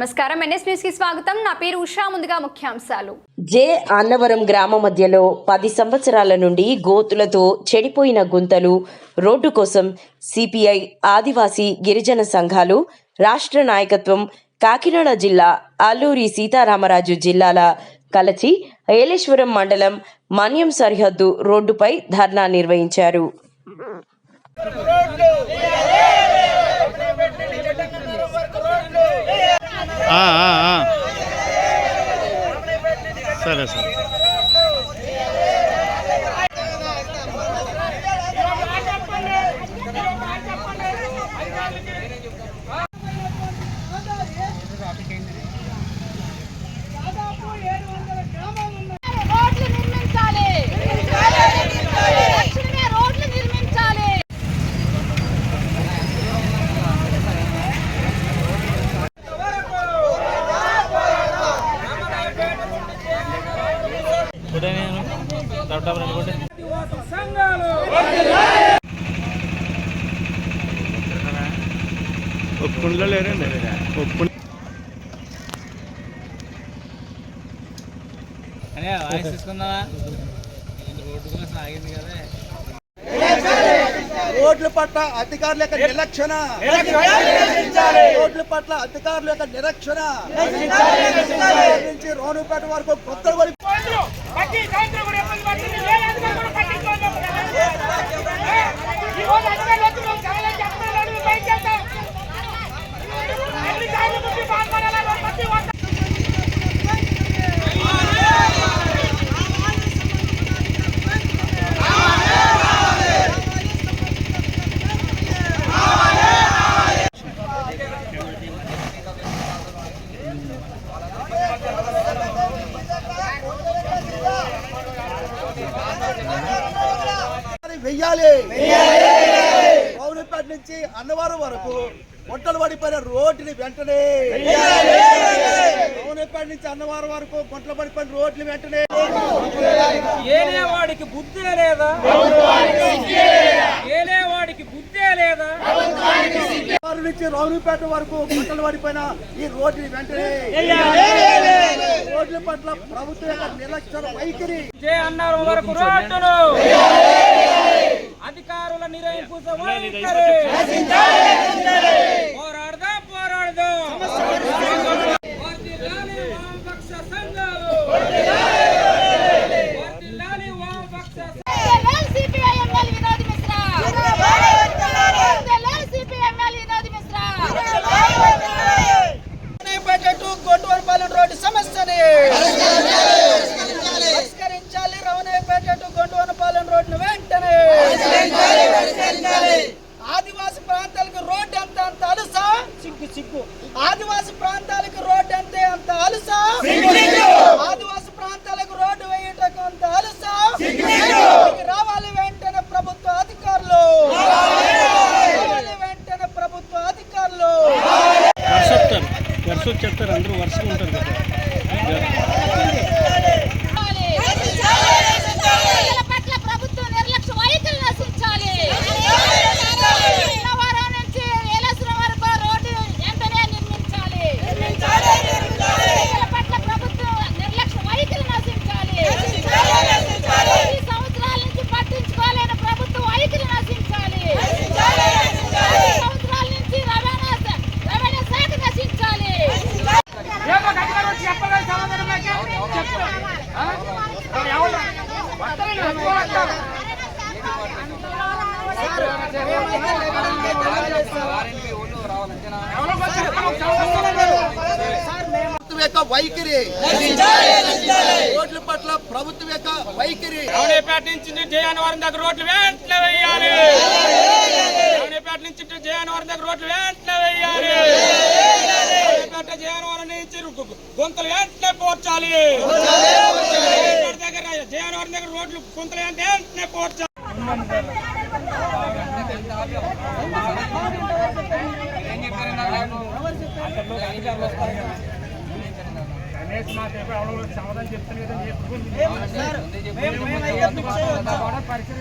నమస్కారం. ఎన్ఎస్ న్యూస్కి స్వాగతం. నా పేరు ఉషా. ముందుగా ముఖ్యాంశాలు. జే. అన్నవరం గ్రామ మధ్యలో పది సంవత్సరాల నుండి గోతులతో చెడిపోయిన గుంతలు రోడ్డు కోసం సిపిఐ ఆదివాసీ గిరిజన సంఘాలు రాష్ట్ర నాయకత్వం కాకినాడ జిల్లా అల్లూరి సీతారామరాజు జిల్లాల కలచి ఏలేశ్వరం మండలం మన్యం సరిహద్దు రోడ్డుపై ధర్నా నిర్వహించారు. సరే సరే. లేరండి రోడ్ల పట్ల అధికారుల యొక్క నిరక్షణ రోడ్ల పట్ల అధికారుల యొక్క నిరక్షణ నుంచి రోనుపేట వరకు కొత్త వెయ్యాలి. రోనుపేట నుంచి అన్నవరం వరకు గుంటలు పడిపోయిన రోడ్డుని వెంటనే రోనుపేట నుంచి అన్నవరం వరకు గుంటలు పడిపోయిన రోడ్లు వెంటనే ఏలేవాడికి బుద్ధే లేదా? ఏలేవాడికి బుద్ధే లేదా? నుంచి రావులపేట వరకు గుంటలు పడిపోయిన ఈ రోడ్డుని వెంటనే రోడ్ల పట్ల ప్రభుత్వం యొక్క నిర్లక్ష్య వైఖరి. అన్నారు వరకు రోడ్డును. అధికారుల నిరంకుశ వైఖరి పోరాడదాం పోరాడదాం. వామపక్ష సంఘాలు. వామపక్ష గొంటువరపాలెం రోడ్డు వెంటనే. ఆదివాసి ప్రాంతాలకు రోడ్డు ఎంత అంత అలుసా? సిగ్గు సిగ్గు. ఆదివాసి ప్రాంతాలకు రోడ్డు అంతే అంత అలుసా? ఆదివాసి ప్రాంతాలకు రోడ్డు వేయటకు అంత అలుసా? రావాలి వెంటనే ప్రభుత్వ అధికారులు. రావాలి వెంటనే ప్రభుత్వ అధికారులు. చెప్తారు. అందరూ వర్షం ఉంటారు కదా ప్రజల పట్ల ప్రభుత్వం నిర్లక్ష్య వైఖరి నశించాలి చిన్నవరం నుంచి ఏలేశ్వరం వరకు రోడ్డు వెంటనే నిర్మించాలి ప్రజల పట్ల ప్రభుత్వం నిర్లక్ష్య వైఖరి నశించాలి ఈ సంవత్సరాల నుంచి పట్టించుకోలేని ప్రభుత్వ వైఖరి నశించాలి ఈ సంవత్సరాల నుంచి రవాణా శా- రవాణా శాఖ నశించాలి ప్రభుత్వం యొక్క వైఖరి. రోడ్ల పట్ల ప్రభుత్వం యొక్క వైఖరి. రవణపేట నుంచి జయానవరం దగ్గర రోడ్లు వెంటనే వేయాలి. రవణపేట నుంచి జయానవరం దగ్గర రోడ్లు వెంటనే వేయాలి. రవణపేట జయానవరం నుంచి గు- గుంతలు వెంటనే పోర్చాలి. రవణపేట దగ్గర రోడ్లు గుంతలు వెంటనే పోర్చాలి